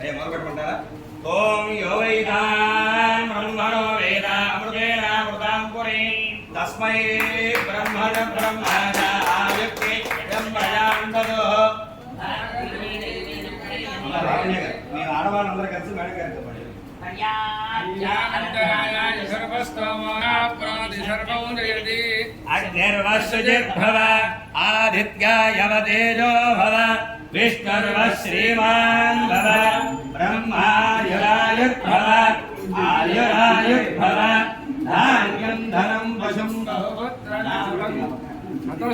అయ్యా మొదలు పెట్టుకుంటారా? ఓం యో వైదాన్ బ్రహ్మణో వేద అమృతేన అమృతాం పురీ తస్మై బ్రహ్మణ బ్రహ్మ. ఆడవాళ్ళందరూ కలిసి మేడం గారితో పడి అగ్నిర్వశ్రుజిర్భవ ఆదిత్యాయవ తేజో భవ విష్ణుర్వ శ్రీమాన్ భవ. బ్రహ్మాయురాయుర్భవ. ఆయురాయుర్భవ. ధాన్యం ధనం వశం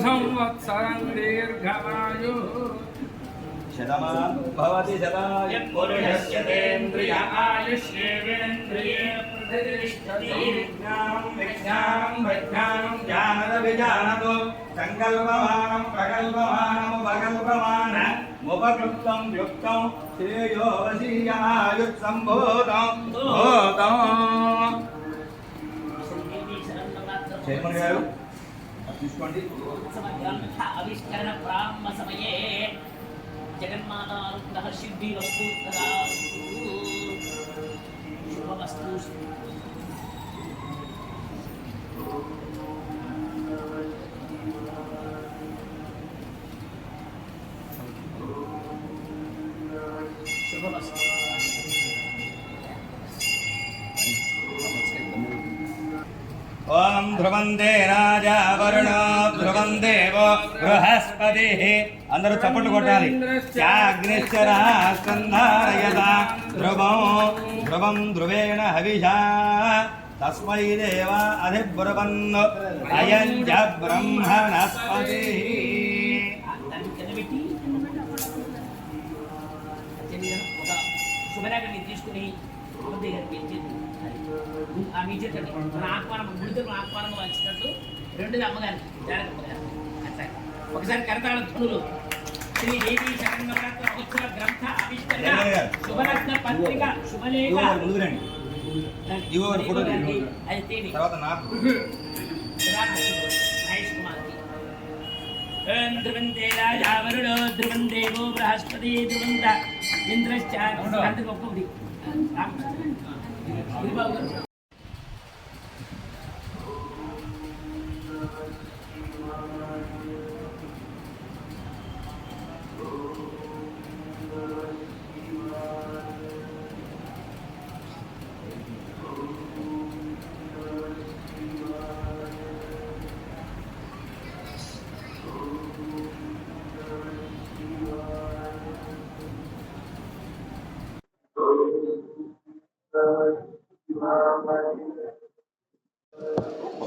సంవత్సరం దీర్ఘమాయు. విజ్ఞానం జానద విజానతో సంకల్పమానం ప్రకల్పమానం ఉపకల్పమాన ఉపకృప్తం యుక్తం శ్రేయో వశీయాయుత్ సంభూతం భూతం చైర్మన్ గారు తీసుకోండి గ్రంథ ఆవిష్కరణ ప్రారంభ సమయే జగన్మాతానుగ్రహ సిద్ధి వస్తు శుభవస్తు శుభవస్తు ఓం ధ్రువందే రాజా వరుణో ధ్రువం దేవో బృహస్పతి అందరూ చప్పట్లు కొట్టాలి. ధ్రువం ధ్రువం ధ్రువేణ హవిషా తస్మై దేవ అధిబ్రువన్ అయం బ్రహ్మణస్పతి. తీసుకుని మన గుడితో వచ్చినట్టు రెండుది అమ్మగారికి అట్లా ఒకసారి కరతాళ ధ్వనులు శ్రీ దేవి శరణవరాత్ర మహోత్సవ గ్రంథ ఆవిష్కరణ శుభరత్న పత్రిక శుభలేఖ తర్వాత నాకు ధ్రువంతే రాజావరుడో ధ్రువం దేవో బృహస్పతి ధ్రువంత ఇంద్రశ్చ అంత 来你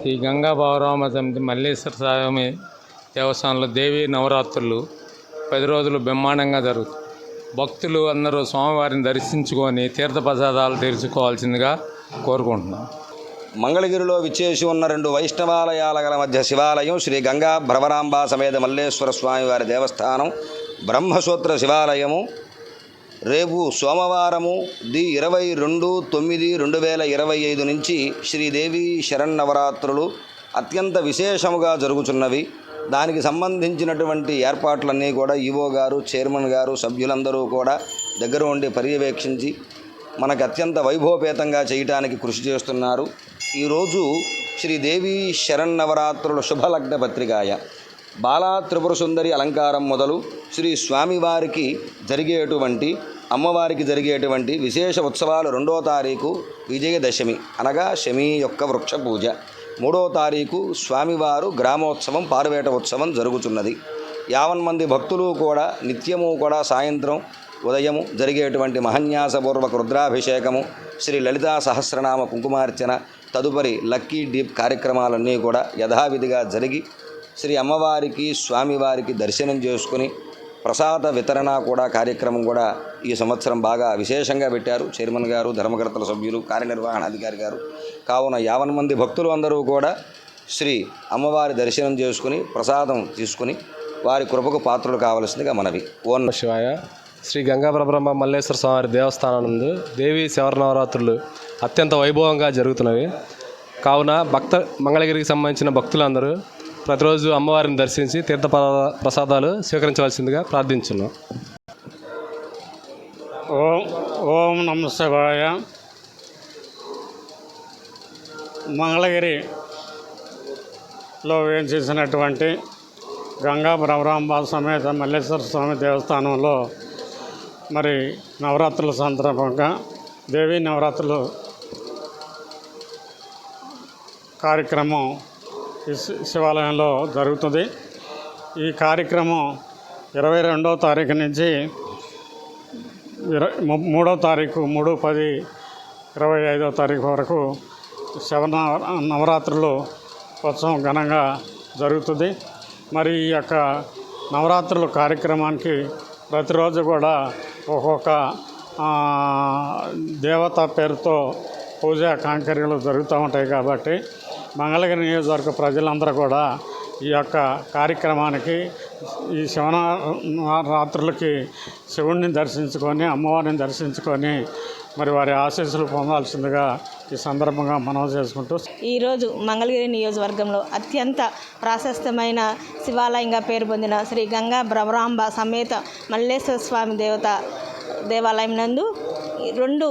శ్రీ గంగా బావరామ సమితి మల్లేశ్వర స్వామి దేవస్థానంలో దేవి నవరాత్రులు పది రోజులు బ్రహ్మాండంగా జరుగుతాయి భక్తులు అందరూ స్వామివారిని దర్శించుకొని తీర్థప్రసాదాలు తెరుచుకోవాల్సిందిగా కోరుకుంటున్నాం. మంగళగిరిలో విచ్చేసి ఉన్న రెండు వైష్ణవాలయాల గల మధ్య శివాలయం శ్రీ గంగా భ్రవరాంబ సమేత మల్లేశ్వర స్వామివారి దేవస్థానం బ్రహ్మసూత్ర శివాలయము రేపు సోమవారము ది ఇరవై రెండు తొమ్మిది రెండు వేల ఇరవై ఐదు నుంచి శ్రీదేవి శరన్నవరాత్రులు అత్యంత విశేషముగా జరుగుతున్నవి దానికి సంబంధించినటువంటి ఏర్పాట్లన్నీ కూడా ఈవో గారు చైర్మన్ గారు సభ్యులందరూ కూడా దగ్గర ఉండి పర్యవేక్షించి మనకు అత్యంత వైభవపేతంగా చేయటానికి కృషి చేస్తున్నారు. ఈరోజు శ్రీదేవి శరన్నవరాత్రుల శుభలగ్న పత్రికాయ. బాలా త్రిపుర సుందరి అలంకారం మొదలు శ్రీ స్వామివారికి జరిగేటువంటి అమ్మవారికి జరిగేటువంటి విశేష ఉత్సవాలు రెండో తారీఖు విజయదశమి అనగా శమి యొక్క వృక్ష పూజ. మూడో తారీఖు స్వామివారు గ్రామోత్సవం పారువేట ఉత్సవం జరుగుతున్నది. యావన్ మంది భక్తులు కూడా నిత్యము కూడా సాయంత్రం ఉదయము జరిగేటువంటి మహన్యాసపూర్వక రుద్రాభిషేకము శ్రీ లలితా సహస్రనామ కుంకుమార్చన తదుపరి లక్కీ డీప్ కార్యక్రమాలన్నీ కూడా యథావిధిగా జరిగి శ్రీ అమ్మవారికి స్వామివారికి దర్శనం చేసుకుని ప్రసాద వితరణ కూడా కార్యక్రమం కూడా ఈ సంవత్సరం బాగా విశేషంగా పెట్టారు. చైర్మన్ గారు ధర్మకర్తల సభ్యులు కార్యనిర్వహణాధికారి గారు కావున యావన్ మంది భక్తులు అందరూ కూడా శ్రీ అమ్మవారి దర్శనం చేసుకుని ప్రసాదం తీసుకుని వారి కృపకు పాత్రలు కావలసిందిగా మనవి. ఓన్ శివాయ. శ్రీ గంగాప్రబ్రహ్మ మల్లేశ్వర స్వామి దేవస్థానం నందు దేవి శివనవరాత్రులు అత్యంత వైభవంగా జరుగుతున్నవి. కావున భక్త మంగళగిరికి సంబంధించిన భక్తులందరూ ప్రతిరోజు అమ్మవారిని దర్శించి తీర్థ ప్రసాదాలు స్వీకరించవలసిందిగా ప్రార్థించున్నాం. ఓం ఓం నమ శివాయ. మంగళగిరిలో వేయించేసినటువంటి గంగా భ్రమరాంబ సమేత మల్లేశ్వర స్వామి దేవస్థానంలో మరి నవరాత్రుల సందర్భంగా దేవీ నవరాత్రులు కార్యక్రమం శివాలయంలో జరుగుతుంది. ఈ కార్యక్రమం ఇరవై రెండవ తారీఖు నుంచి ఇర మూడో తారీఖు మూడు పది ఇరవై ఐదో తారీఖు వరకు శవన నవరాత్రులు ఉత్సవం ఘనంగా జరుగుతుంది. మరి ఈ యొక్క నవరాత్రుల కార్యక్రమానికి ప్రతిరోజు కూడా ఒక్కొక్క దేవత పేరుతో పూజా కాంకర్యాలు జరుగుతూ ఉంటాయి కాబట్టి మంగళగిరి నియోజకవర్గ ప్రజలందరూ కూడా ఈ యొక్క కార్యక్రమానికి ఈ శివన రాత్రులకి శివుణ్ణి దర్శించుకొని అమ్మవారిని దర్శించుకొని మరి వారి ఆశీస్సులు పొందాల్సిందిగా ఈ సందర్భంగా మనవి చేసుకుంటూ ఈరోజు మంగళగిరి నియోజకవర్గంలో అత్యంత ప్రాశస్తమైన శివాలయంగా పేరు పొందిన శ్రీ గంగా భ్రమరాంబ సమేత మల్లేశ్వర స్వామి దేవత దేవాలయం నందు రెండు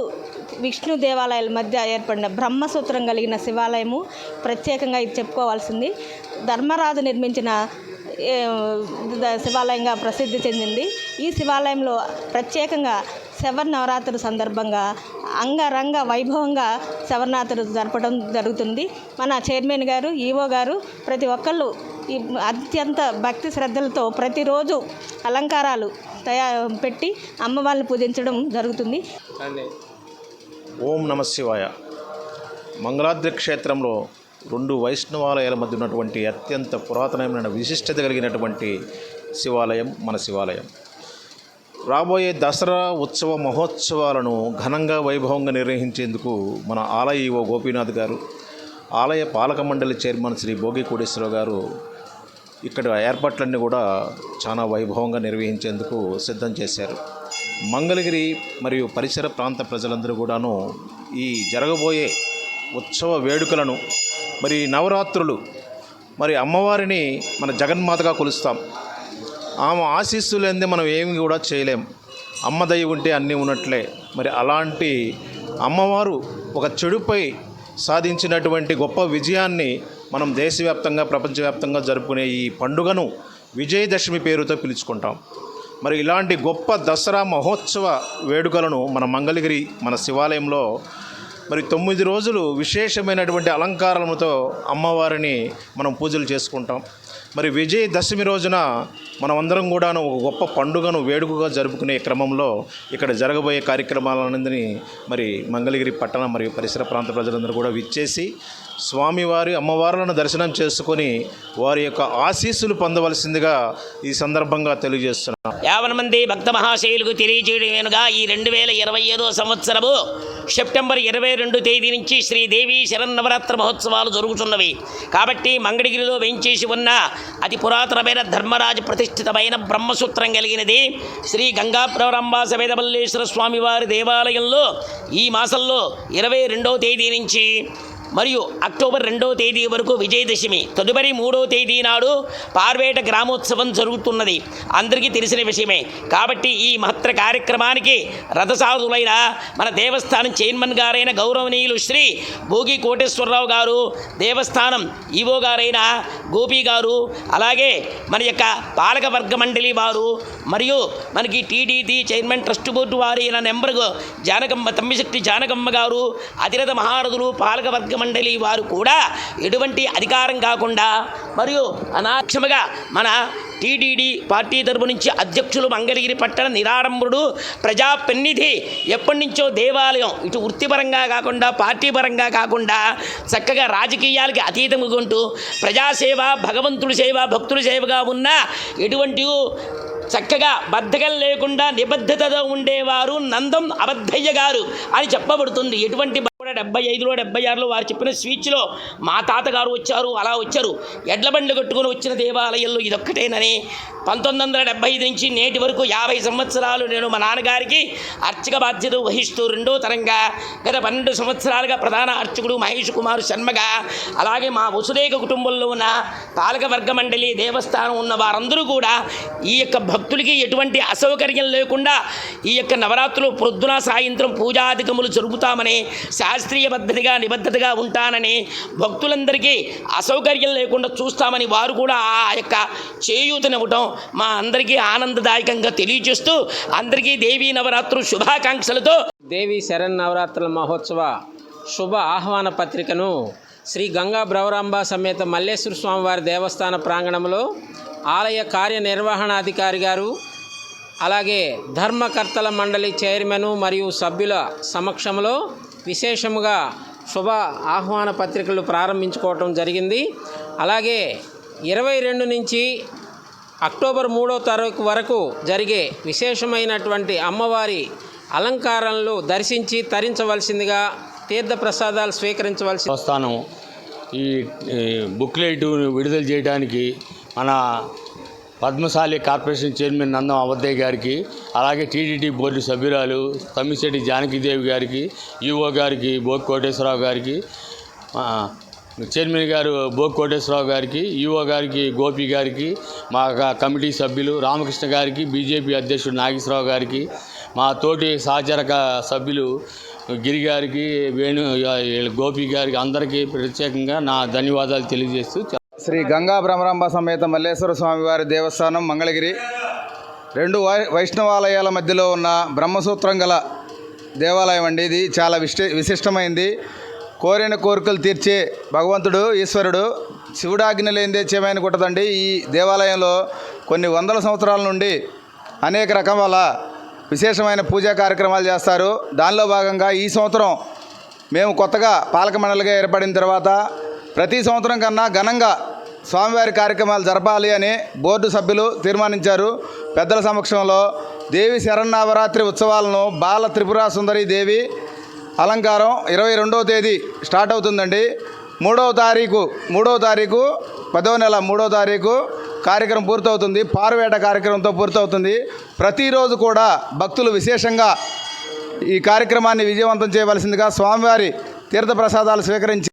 విష్ణు దేవాలయాల మధ్య ఏర్పడిన బ్రహ్మసూత్రం కలిగిన శివాలయము ప్రత్యేకంగా ఇది చెప్పుకోవాల్సింది. ధర్మరాజు నిర్మించిన శివాలయంగా ప్రసిద్ధి చెందింది. ఈ శివాలయంలో ప్రత్యేకంగా శవనవరాత్రి సందర్భంగా అంగరంగ వైభవంగా శవనరాత్రి జరపడం జరుగుతుంది. మన చైర్మన్ గారు ఈవో గారు ప్రతి ఒక్కళ్ళు ఈ అత్యంత భక్తి శ్రద్ధలతో ప్రతిరోజు అలంకారాలు తయా పెట్టి అమ్మవారిని పూజించడం జరుగుతుంది. ఓం నమ శివాయ. మంగళాద్రి క్షేత్రంలో రెండు వైష్ణవాలయాల మధ్య ఉన్నటువంటి అత్యంత పురాతనమైన విశిష్టత కలిగినటువంటి శివాలయం మన శివాలయం. రాబోయే దసరా ఉత్సవ మహోత్సవాలను ఘనంగా వైభవంగా నిర్వహించేందుకు మన ఆలయ ఈవో గోపీనాథ్ గారు ఆలయ పాలక మండలి చైర్మన్ శ్రీ భోగి కోటేశ్వరరావు గారు ఇక్కడ ఏర్పాట్లన్నీ కూడా చాలా వైభవంగా నిర్వహించేందుకు సిద్ధం చేశారు. మంగళగిరి మరియు పరిసర ప్రాంత ప్రజలందరూ కూడాను ఈ జరగబోయే ఉత్సవ వేడుకలను మరి నవరాత్రులు మరి అమ్మవారిని మన జగన్మాతగా కొలుస్తాం. ఆమె ఆశీస్సులు లేనిదే మనం ఏమి కూడా చేయలేం. అమ్మ దయ ఉంటే అన్నీ ఉన్నట్లే. మరి అలాంటి అమ్మవారు ఒక చెడుపై సాధించినటువంటి గొప్ప విజయాన్ని మనం దేశవ్యాప్తంగా ప్రపంచవ్యాప్తంగా జరుపుకునే ఈ పండుగను విజయదశమి పేరుతో పిలుచుకుంటాం. మరి ఇలాంటి గొప్ప దసరా మహోత్సవ వేడుకలను మన మంగళగిరి మన శివాలయంలో మరి తొమ్మిది రోజులు విశేషమైనటువంటి అలంకారాలతో అమ్మవారిని మనం పూజలు చేసుకుంటాం. మరి విజయదశమి రోజున మనమందరం కూడాను ఒక గొప్ప పండుగను వేడుకగా జరుపుకునే క్రమంలో ఇక్కడ జరగబోయే కార్యక్రమాలన్నింటినీ మరి మంగళగిరి పట్టణ మరియు పరిసర ప్రాంత ప్రజలందరూ కూడా విచ్చేసి స్వామివారి అమ్మవార్లను దర్శనం చేసుకొని వారి యొక్క ఆశీస్సులు పొందవలసిందిగా ఈ సందర్భంగా తెలియజేస్తున్నాం. యావన మంది భక్త మహాశైలుకు తెలియజేయడమేనుగా ఈ రెండు వేల ఇరవై ఐదో సంవత్సరము సెప్టెంబర్ ఇరవై రెండు తేదీ నుంచి శ్రీదేవి శరన్నవరాత్ర మహోత్సవాలు జరుగుతున్నవి. కాబట్టి మంగళగిరిలో వేయించేసి ఉన్న అతి పురాతనమైన ధర్మరాజు ప్రతిష్ఠితమైన బ్రహ్మసూత్రం కలిగినది శ్రీ గంగా ప్రవరంబ సమేత స్వామివారి దేవాలయంలో ఈ మాసంలో ఇరవై రెండవ తేదీ నుంచి మరియు అక్టోబర్ రెండవ తేదీ వరకు విజయదశమి. తదుపరి మూడవ తేదీ నాడు పార్వేట గ్రామోత్సవం జరుగుతున్నది. అందరికీ తెలిసిన విషయమే. కాబట్టి ఈ మహత్తర కార్యక్రమానికి రథసాధులైన మన దేవస్థానం చైర్మన్ గారైన గౌరవనీయులు శ్రీ భోగి కోటేశ్వరరావు గారు దేవస్థానం ఈవో గారైన గోపి గారు అలాగే మన యొక్క పాలకవర్గ మండలి వారు మరియు మనకి టీడీటీ చైర్మన్ ట్రస్ట్ బోర్డు వారైన అయిన నెంబర్ జానకమ్మ తమ్మిశెట్టి జానకమ్మ గారు అతిరథ మహారథులు పాలకవర్గ మండలి వారు కూడా ఎటువంటి అధికారం కాకుండా మరియు అనాక్షముగా మన టీడీడీ పార్టీ తరపు నుంచి అధ్యక్షులు మంగళగిరి పట్టణ నిరాడంబుడు ప్రజా పెన్నిధి ఎప్పటి నుంచో దేవాలయం ఇటు వృత్తిపరంగా కాకుండా పార్టీ పరంగా కాకుండా చక్కగా రాజకీయాలకి అతీతంగా ఉంటూ ప్రజాసేవ భగవంతుడి సేవ భక్తుడి సేవగా ఉన్న ఎటువంటి చక్కగా బద్ధకం లేకుండా నిబద్ధతతో ఉండేవారు నందం అబద్ధయ్య గారు అని చెప్పబడుతుంది. ఎటువంటి కూడా డెబ్బై ఐదులో డెబ్బై ఆరులో వారు చెప్పిన స్పీచ్లో మా తాతగారు వచ్చారు అలా వచ్చారు. ఎడ్ల బండ్లు కట్టుకొని వచ్చిన దేవాలయంలో ఇదొక్కటేనని పంతొమ్మిది వందల డెబ్బై ఐదు నుంచి నేటి వరకు యాభై సంవత్సరాలు నేను మా నాన్నగారికి అర్చక బాధ్యత వహిస్తూ రెండో తరంగా గత పన్నెండు సంవత్సరాలుగా ప్రధాన అర్చకుడు మహేష్ కుమార్ శర్మగా అలాగే మా వసుదేక కుటుంబంలో ఉన్న పాలక వర్గ మండలి దేవస్థానం ఉన్న వారందరూ కూడా ఈ యొక్క భక్తులకి ఎటువంటి అసౌకర్యం లేకుండా ఈ యొక్క నవరాత్రులు ప్రొద్దున సాయంత్రం పూజాధికములు జరుపుతామని శాస్త్రీయ పద్ధతిగా నిబద్ధతగా ఉంటానని భక్తులందరికీ అసౌకర్యం లేకుండా చూస్తామని వారు కూడా ఆ యొక్క చేయూతనివ్వటం మా అందరికీ ఆనందదాయకంగా తెలియజేస్తూ అందరికీ దేవీ నవరాత్రులు శుభాకాంక్షలతో దేవి శరన్నవరాత్రుల మహోత్సవ శుభ ఆహ్వాన పత్రికను శ్రీ గంగా బ్రవరాంబ సమేత మల్లేశ్వర స్వామివారి దేవస్థాన ప్రాంగణంలో ఆలయ కార్యనిర్వహణాధికారి గారు అలాగే ధర్మకర్తల మండలి చైర్మన్ మరియు సభ్యుల సమక్షంలో విశేషముగా శుభ ఆహ్వాన పత్రికలు ప్రారంభించుకోవటం జరిగింది. అలాగే ఇరవై రెండు నుంచి అక్టోబర్ మూడో తారీఖు వరకు జరిగే విశేషమైనటువంటి అమ్మవారి అలంకారాలను దర్శించి తరించవలసిందిగా తీర్థ ప్రసాదాలు స్వీకరించవలసి వస్తాను ఈ ఈ బుక్లెట్ విడుదల చేయడానికి మన పద్మశాలి కార్పొరేషన్ చైర్మన్ నందం అవద్దయ్య గారికి అలాగే టీటీడీ బోర్డు సభ్యురాలు తమ్మిశెట్టి జానకిదేవి గారికి ఈఓ గారికి బోక్ కోటేశ్వరరావు గారికి చైర్మన్ గారు బోక్ కోటేశ్వరరావు గారికి ఈఓ గారికి గోపి గారికి మా కమిటీ సభ్యులు రామకృష్ణ గారికి బీజేపీ అధ్యక్షుడు నాగేశ్వరరావు గారికి మా తోటి సహచర సభ్యులు గిరి గారికి వేణు గోపి గారికి అందరికీ ప్రత్యేకంగా నా ధన్యవాదాలు తెలియజేస్తూ శ్రీ గంగా భ్రమరాంబ సమేత మల్లేశ్వర స్వామివారి దేవస్థానం మంగళగిరి. రెండు వై వైష్ణవాలయాల మధ్యలో ఉన్న బ్రహ్మసూత్రం గల దేవాలయం అండి ఇది. చాలా విశి విశిష్టమైంది. కోరిన కోరికలు తీర్చే భగవంతుడు ఈశ్వరుడు శివుడాజ్ఞ లేనిదే చేయమని కుట్టదండి ఈ దేవాలయంలో కొన్ని వందల సంవత్సరాల నుండి అనేక రకముల విశేషమైన పూజా కార్యక్రమాలు చేస్తారు. దానిలో భాగంగా ఈ సంవత్సరం మేము కొత్తగా పాలక మండలిగా ఏర్పడిన తర్వాత ప్రతి సంవత్సరం కన్నా ఘనంగా స్వామివారి కార్యక్రమాలు జరపాలి అని బోర్డు సభ్యులు తీర్మానించారు. పెద్దల సమక్షంలో దేవి శరన్నవరాత్రి ఉత్సవాలను బాల త్రిపుర సుందరి దేవి అలంకారం ఇరవై రెండవ తేదీ స్టార్ట్ అవుతుందండి. మూడవ తారీఖు మూడవ తారీఖు పదవ నెల మూడవ తారీఖు కార్యక్రమం పూర్తవుతుంది. పారువేట కార్యక్రమంతో పూర్తవుతుంది. ప్రతిరోజు కూడా భక్తులు విశేషంగా ఈ కార్యక్రమాన్ని విజయవంతం చేయవలసిందిగా స్వామివారి తీర్థప్రసాదాలు స్వీకరించి